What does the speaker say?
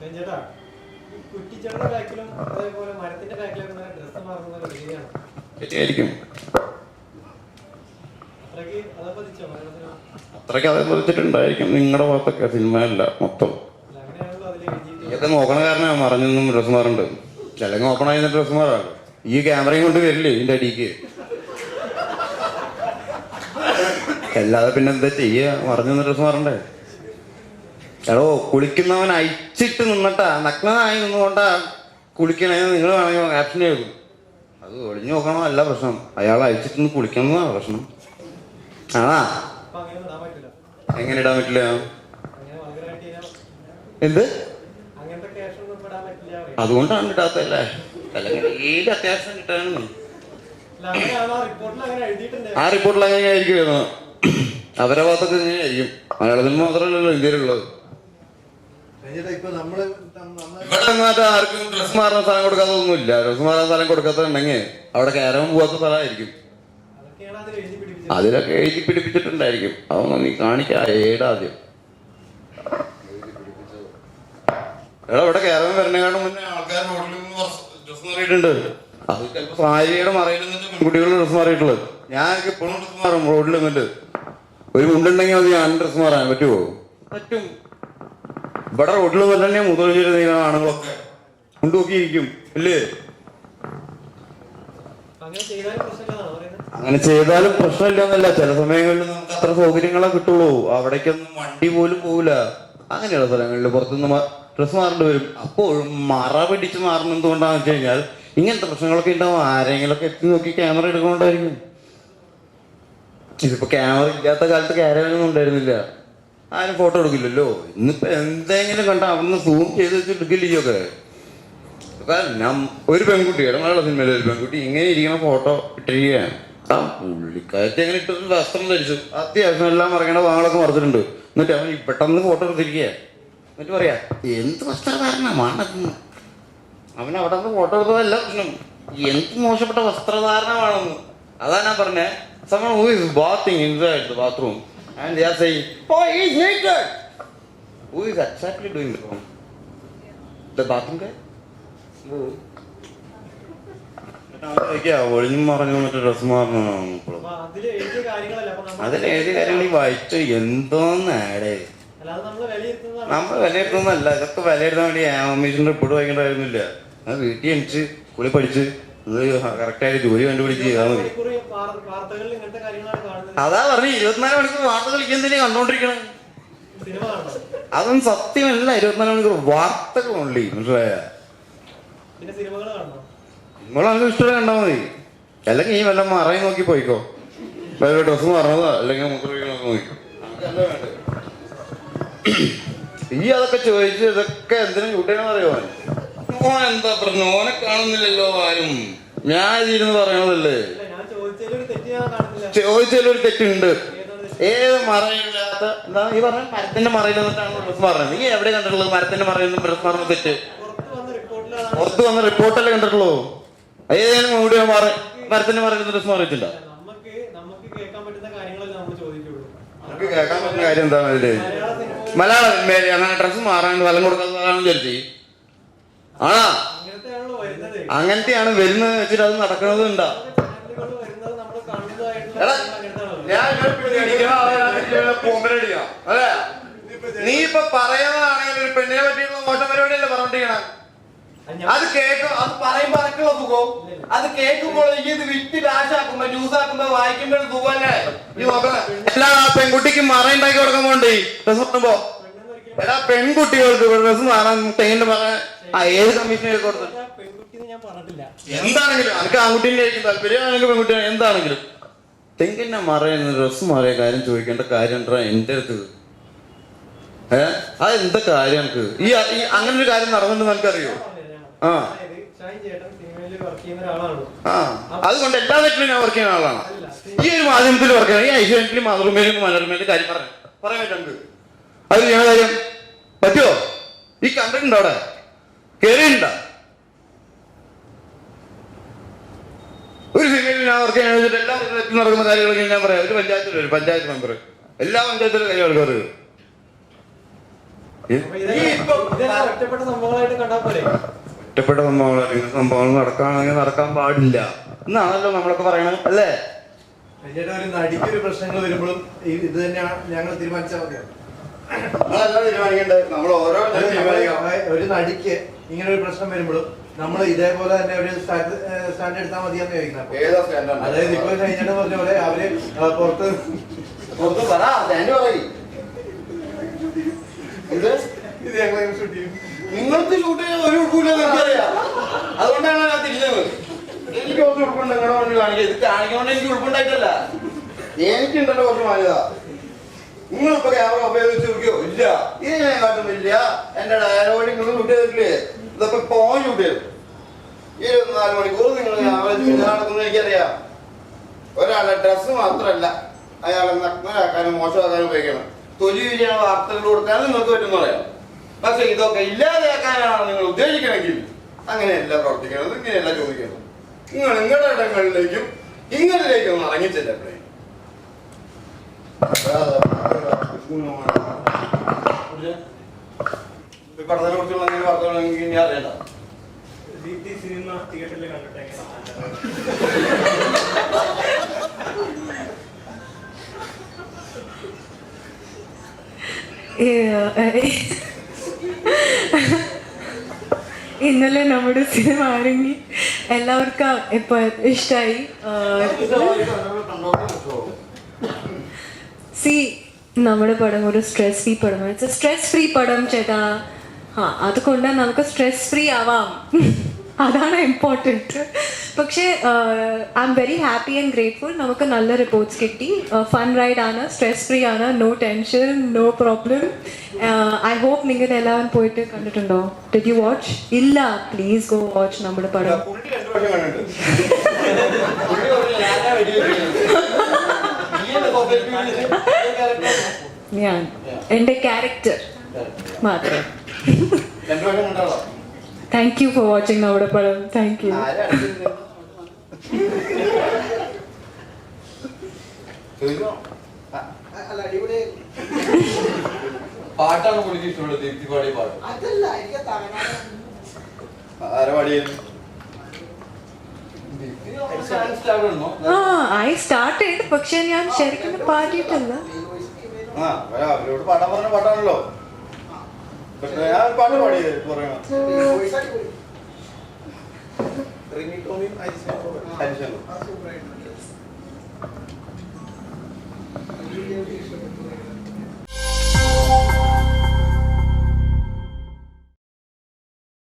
ചേട്ടാ ഈ കുറ്റിച്ചെടിയുടെ ബാക്കിലും അതേപോലെ മരത്തിന്റെ ബാക്കിലൊക്കെ ഡ്രസ്സ് മാറുന്നത് ഒരു രീതിയാണ് ശരിയായിരിക്കും. അത്രയ്ക്ക് അതേ പതിച്ചിട്ടുണ്ടായിരിക്കും. നിങ്ങളുടെ ഭാഗത്തൊക്കെ സിനിമയല്ല മൊത്തം. ഇത് നോക്കണ കാരണം മറിഞ്ഞൊന്നും ഡ്രസ് മാറുണ്ട്. ചിലങ്ങ് ഓപ്പൺ ആയിരുന്ന ഡ്രസ് മാറാണ് ഈ ക്യാമറയും കൊണ്ട് വരില്ലേ ഇതിന്റെ അടിക്ക്? അല്ലാതെ പിന്നെ എന്താ ചെയ്യുക മറിഞ്ഞൊന്ന് ഡ്രസ് മാറണ്ടേ? എടോ കുളിക്കുന്നവൻ അയച്ചിട്ട് നിന്നിട്ടാ. നഗ്നനായി നിന്നുകൊണ്ടാ കുളിക്കണേ നിങ്ങൾ വേണമെങ്കിൽ ആപ്ഷൻ എഴുതും. അത് ഒളിഞ്ഞു നോക്കണോ അല്ല പ്രശ്നം. അയാൾ അയച്ചിട്ട് കുളിക്കുന്നതാണ് പ്രശ്നം. ആണാ? എങ്ങനെ ഇടാൻ പറ്റില്ല? എന്ത്? അതുകൊണ്ടാണ് ഇടാത്തല്ലേ അല്ലെങ്കിൽ അത്യാവശ്യം കിട്ടാനാണ് അങ്ങനെയാണോ റിപ്പോർട്ടിൽ അങ്ങനെ ആയിരിക്കും ആ അവരെ ഭാഗത്തൊക്കെ ഇങ്ങനെയായിരിക്കും മലയാളത്തിൽ മാത്രമല്ലല്ലോ ഇന്ത്യയിലുള്ളത് കഴിഞ്ഞിട്ട് ഇപ്പൊ നമ്മൾ നമ്മൾ ഇവിടെ ആർക്കും ഡ്രസ് മാറുന്ന സ്ഥലം കൊടുക്കാത്തതൊന്നുമില്ല ഡ്രസ് മാറാൻ സ്ഥലം കൊടുക്കാത്തുണ്ടെങ്കിൽ അവിടെ കയറാൻ പോവാത്ത സ്ഥലമായിരിക്കും. അതിലൊക്കെ എഴുതി പിടിപ്പിച്ചിട്ടുണ്ടായിരിക്കും. അതൊന്നും നീ കാണിക്കാ ഏടാദ്യം എടാ ഇവിടെ കയറാൻ വരണേക്കാളും മുന്നേ ആൾക്കാർ റോഡിൽ നിന്ന് ഡ്രസ് മാറിയിട്ടുണ്ട്. അത് ചിലപ്പോൾ സാരിയുടെ മറയിൽ നിന്നിട്ട് ഡ്രസ് മാറിയിട്ടുള്ളത്. ഞാൻ ഇപ്പോഴും ഡ്രസ് മാറും റോഡിൽ നിന്നിട്ട്. ഒരു മുണ്ടുണ്ടെങ്കിൽ അത് ഞാൻ ഡ്രസ് മാറാൻ പറ്റുമോ പറ്റും. ഇവിടെ റോഡിൽ തന്നെ മുതൽ ആണുങ്ങളൊക്കെ. മുണ്ട് നോക്കിയിരിക്കും ഇല്ലേ അങ്ങനെ ചെയ്താലും പ്രശ്നമില്ലെന്നല്ല. ചില സമയങ്ങളിൽ നമുക്ക് അത്ര സൗകര്യങ്ങളെ കിട്ടുള്ളൂ. അവിടേക്കൊന്നും വണ്ടി പോലും പോവില്ല. അങ്ങനെയുള്ള സ്ഥലങ്ങളിൽ പുറത്തുനിന്ന് ഡ്രസ് മാറേണ്ടി വരും. അപ്പോഴും മറ പിടിച്ച് മാറുന്നത് എന്തുകൊണ്ടാന്ന് വെച്ച് കഴിഞ്ഞാൽ ഇങ്ങനത്തെ പ്രശ്നങ്ങളൊക്കെ ഉണ്ടാവും. ആരെങ്കിലൊക്കെ എത്തി നോക്കി ക്യാമറ എടുക്കണോണ്ടായിരിക്കും. ഇതിപ്പോ ക്യാമറ ഇല്ലാത്ത കാലത്ത് ക്യാരവനൊന്നും ഉണ്ടായിരുന്നില്ല. ആരും ഫോട്ടോ എടുക്കില്ലല്ലോ. ഇന്നിപ്പോ എന്തെങ്കിലും കണ്ട അവിടുന്ന് സൂം ചെയ്ത് വെച്ച് എടുക്കില്ലൊക്കെ ഇപ്പൊ നം- ഒരു പെൺകുട്ടി മലയാള സിനിമയിലെ ഒരു പെൺകുട്ടി ഇങ്ങനെ ഇരിക്കുന്ന ഫോട്ടോ ഇട്ടിരിക്കുകയാണ്. ആ പുള്ളിക്കാരത്തി അങ്ങനെ ഇട്ടൊരു വസ്ത്രം ധരിച്ചു. അത്യാവശ്യം എല്ലാം മറങ്ങേണ്ട ഭാഗങ്ങളൊക്കെ മറച്ചിട്ടുണ്ട്. എന്നിട്ട് അവൻ പെട്ടെന്ന് ഫോട്ടോ എടുത്തിരിക്കുക എന്നിട്ട് പറയാ എന്ത് വസ്ത്രധാരണമാണ് അവൻ അവിടെ നിന്ന് ഫോട്ടോ എടുത്തതല്ല പ്രശ്നം. എന്ത് മോശപ്പെട്ട വസ്ത്രധാരണമാണെന്ന് അതാ ഞാൻ പറഞ്ഞേ. സമയം bathing inside bathroom and they are saying oh he is naked. Who is exactly doing wrong? The bathroom guy? No. ഒളിഞ്ഞും മറഞ്ഞു മറ്റേ ഡ്രസ് മാറണം? അതിൽ എഴുതിയ കാര്യങ്ങൾ ഈ വായിച്ചു എന്തോന്ന് ആടേ? നമ്മൾ വിലയിരുത്തുന്നല്ല ഇതൊക്കെ വിലയിരുത്താൻ വേണ്ടി ആമീഷന്റെ റിപ്പോർട്ട് വായിക്കേണ്ട കാര്യമൊന്നുമില്ല. വീട്ടിൽ എണിച്ച് കുളി പഠിച്ച് കറക്റ്റായിട്ട് ജോലി കണ്ടുപിടിച്ച് ചെയ്താൽ മതി. അതാ പറഞ്ഞു ഇരുപത്തിനാല് മണിക്കൂർ വാർത്തകൾ എന്തിനാ കണ്ടോണ്ടിരിക്കണം. അതൊന്നും സത്യമല്ല ഇരുപത്തിനാല് മണിക്കൂർ വാർത്തകൾ ഉള്ളി മനസ്സിലായ? നിങ്ങളൊക്കെ ഇഷ്ടം കണ്ടാൽ മതി. അല്ലെങ്കിൽ ഈ വല്ല മറയും നോക്കി പോയിക്കോ. വേറെ ഡ്രസ് മറന്നതോ അല്ലെങ്കിൽ നോക്കിക്കോ. ഈ അതൊക്കെ ചോദിച്ച് ഇതൊക്കെ എന്തിനും കൂട്ടിയാണെന്ന് അറിയോ ഓൻ എന്താ പറഞ്ഞു ഓനെ കാണുന്നില്ലല്ലോ ആരും. ഞാൻ ഇരുന്ന് പറയണതല്ലേ? ചോദിച്ചതിലൊരു തെറ്റുണ്ട്. ഏത് മറയില്ലാത്ത എന്താ ഈ പറഞ്ഞ മരത്തിന്റെ മറയിൽ നിന്നിട്ടാണ് പറഞ്ഞത്. നീ എവിടെ കണ്ടിട്ടുള്ളത്? മരത്തിന്റെ മറയിൽ നിന്ന് ഡ്രസ് പറഞ്ഞ തെറ്റ്? പുറത്ത് വന്ന റിപ്പോർട്ടല്ലേ കണ്ടിട്ടുള്ളൂ. ഏതെങ്കിലും മൂടി മറ മരത്തിന്റെ മറയിൽ നിന്ന് ഡ്രസ് മാറിയിട്ടില്ല നമുക്ക് കേൾക്കാൻ പറ്റുന്ന കാര്യം എന്താണ് ഡ്രസ്സ് മലയാള സിനിമയിൽ അങ്ങനെ ഡ്രസ് മാറാൻ ഫലം കൊടുക്കാത്തതാണെന്ന് വിചാരിച്ചു ആണാ? അങ്ങനത്തെയാണ് വരുന്നത് വെച്ചിട്ട് അത് നടക്കണത് ഉണ്ടാ. അല്ലേ? നീ ഇപ്പൊ പറയുന്നതാണെങ്കിൽ ഒരു പെണ്ണിനെ പറ്റിയുള്ള മോശം പരിപാടിയല്ലേ പറഞ്ഞോണ്ടിരിക്കണം അത് കേൾക്കും അത് പറയുമ്പോ അനക്കുള്ള സുഖവും അത് കേൾക്കുമ്പോൾ എനിക്ക് ഇത് വിറ്റ് കാശാക്കുമ്പോ ന്യൂസ് ആക്കുമ്പോ വായിക്കുമ്പോൾ സുഖമല്ലേ? നീ നോക്കണേ. എല്ലാ പെൺകുട്ടിക്ക് മറയുണ്ടാക്കി കൊടുക്കാൻ പോണ്ടേ ഡ്രസ് എടാ പെൺകുട്ടികൾക്ക് ഡ്രസ് മാറാൻ തെങ്ങിന്റെ മറ ആ ഏത് കമ്മീഷൻ കൊടുത്തു? എന്താണെങ്കിലും എനിക്ക് ആൺകുട്ടീന്റെ ആയിരിക്കും താല്പര്യം പെൺകുട്ടിയാണ് എന്താണെങ്കിലും. തെങ്കിന്നെ മറയുന്ന ഡ്രസ് മാറിയ കാര്യം ചോദിക്കേണ്ട കാര്യം എന്റെ അടുത്ത്? ഏ? അത് എന്താ കാര്യം എനിക്ക് ഈ അങ്ങനെ ഒരു കാര്യം നടന്നിട്ടുണ്ടെന്ന് എനിക്കറിയോ ആ. ചെയ്യുന്ന ആ. അതുകൊണ്ട് എല്ലാ വീട്ടിലും ഞാൻ വർക്ക് ചെയ്യുന്ന ആളാണ്. ഈ ഒരു മാധ്യമത്തിൽ വർക്ക് ചെയ്യണം ഈ ഐശ്വര്യത്തിലും മാതൃമേലും മനോരമയിലും കാര്യം പറയാം പറയാൻ പറ്റുന്നുണ്ട് അത് ചെയ്യണ കാര്യം പറ്റുമോ ഈ കണ്ടിട്ടുണ്ടോ അവിടെ? കേറിയിട്ടുണ്ടോ? ഒരു സിനിമയിൽ ഞാൻ വർക്ക് ചെയ്യാൻ വെച്ചിട്ട് എല്ലാ പഞ്ചായത്തിൽ നടക്കുന്ന കാര്യങ്ങളൊക്കെ ഞാൻ പറയാം. ഒരു പഞ്ചായത്തിൽ ഒരു പഞ്ചായത്ത് മെമ്പർ എല്ലാ പഞ്ചായത്തിലും കാര്യം ആൾക്കാർ ഒറ്റപ്പെട്ട സംഭവങ്ങൾ നടക്കാണെങ്കിൽ സംഭവങ്ങൾ നടക്കുകയാണെങ്കിൽ നടക്കാൻ പാടില്ല. എന്നാണല്ലോ നമ്മളൊക്കെ പറയണത് അല്ലേ? ഒരു പ്രശ്നങ്ങൾ വരുമ്പോഴും ഇത് തന്നെയാണ് ഞങ്ങൾ തീരുമാനിച്ചാൽ മതിയോ ഒരു നടിക്ക് ഇങ്ങനെ ഒരു പ്രശ്നം വരുമ്പോഴും നമ്മൾ ഇതേപോലെ തന്നെ ഒരു സ്റ്റാൻഡ് എടുത്താൽ മതിയെന്ന് ചോദിക്കുന്നത് അതായത് ഇപ്പൊ കഴിഞ്ഞിട്ട് പറഞ്ഞ പോലെ അവർ പുറത്ത് പുറത്ത് പറ സ്റ്റാൻഡ് ഇത്? ഇത് ഞങ്ങൾ ഷൂട്ട് ചെയ്യും. നിങ്ങൾക്ക് ഷൂട്ട് ചെയ്യാൻ ഒരു അതുകൊണ്ടാണ് ഞാൻ തിരിഞ്ഞത്. എനിക്ക് കുറച്ച് ഉൾപ്പുണ്ട് നിങ്ങളുടെ മുന്നിൽ കാണിക്കുക ഇത് കാണിക്കൊണ്ട് എനിക്ക് ഉൾപ്പുണ്ടായിട്ടല്ല. എനിക്കുണ്ടല്ലോ കുറച്ച് മാന്യത. നിങ്ങളിപ്പോ ക്യാമറ ഉപയോഗിച്ച് നോക്കിയോ? ഇല്ല. ഇത് ഞാൻ കാട്ടുന്നില്ല എന്റെ ഡയലോഗ് നിങ്ങൾ ചെയ്തിട്ടില്ലേ? ഇതൊക്കെ ഷൂട്ട് ചെയ്തു. ഇരുപത്തിനാല് മണിക്കൂർ നിങ്ങൾ ക്യാമറ നടക്കുന്നത് എനിക്കറിയാം. ഒരാളുടെ ഡ്രസ്സ് മാത്രമല്ല അയാളെ നഗ്നരാക്കാനും മോശമാക്കാനും ഉപയോഗിക്കണം. തൊലി വിരിയാൻ വാർത്തകൾ കൊടുക്കാനും നിങ്ങൾക്ക് പറ്റുന്ന പറയാം. പക്ഷെ ഇതൊക്കെ ഇല്ലാതെയാക്കാനാണ് നിങ്ങൾ ഉദ്ദേശിക്കണമെങ്കിൽ അങ്ങനെയല്ല പ്രവർത്തിക്കുന്നത് ഇങ്ങനെയല്ല ചോദിക്കുന്നത് നിങ്ങൾ നിങ്ങളുടെ ഇടങ്ങളിലേക്കും ഇങ്ങനെയൊക്കെ ഒന്ന് കുറിച്ചുള്ള ഇനി അറിയണ്ട സിനിമ തിയേറ്ററിൽ കണ്ടിട്ട് ഇന്നലെ നമ്മുടെ സിനിമ ആരെങ്കിൽ എല്ലാവർക്കും ഇപ്പൊ ഇഷ്ടമായി സി നമ്മുടെ പടം ഒരു സ്ട്രെസ് ഫ്രീ പടം സ്ട്രെസ് ഫ്രീ പടം ചേട്ടാ. അതുകൊണ്ട് നമുക്ക് സ്ട്രെസ് ഫ്രീ ആവാം. അതാണ് ഇമ്പോർട്ടന്റ് പക്ഷേ I am very happy and grateful നമുക്ക് നല്ല റിപ്പോർട്ട്സ് കിട്ടി. ഫൺ റൈഡ് ആണ് സ്ട്രെസ് ഫ്രീ ആണ് no tension no problem I hope നിങ്ങൾ എല്ലാവരും പോയിട്ട് കണ്ടിട്ടുണ്ടോ? ഡിഡ് യു വാച്ച് ഇല്ല പ്ലീസ് ഗോ വാച്ച് നമ്മുടെ പടം. ഞാൻ. എന്റെ ക്യാരക്ടർ മാത്രം. താങ്ക് യു ഫോർ വാച്ചിങ് നമ്മുടെ പടം. താങ്ക് യു പാട്ടാണ് പുള്ളിക്ക് ഇഷ്ടമുള്ളത് ദീപ്തി പാടിയ പാട്ട് അതല്ല എനിക്ക് തമിഴ്നാട് ആരാ പാടിയത് ദീപ്തി ഡാൻസ് സ്റ്റാർ ആണോ? ആ ഐ സ്റ്റാർട്ട് ചെയ്ത് പക്ഷെ ഞാൻ ശരിക്കും പാടിയിട്ടില്ല. ആ അവരോട് പാടാൻ പറഞ്ഞ പാട്ടാണല്ലോ. പക്ഷെ ഞാൻ പാട്ട് പാടിയത്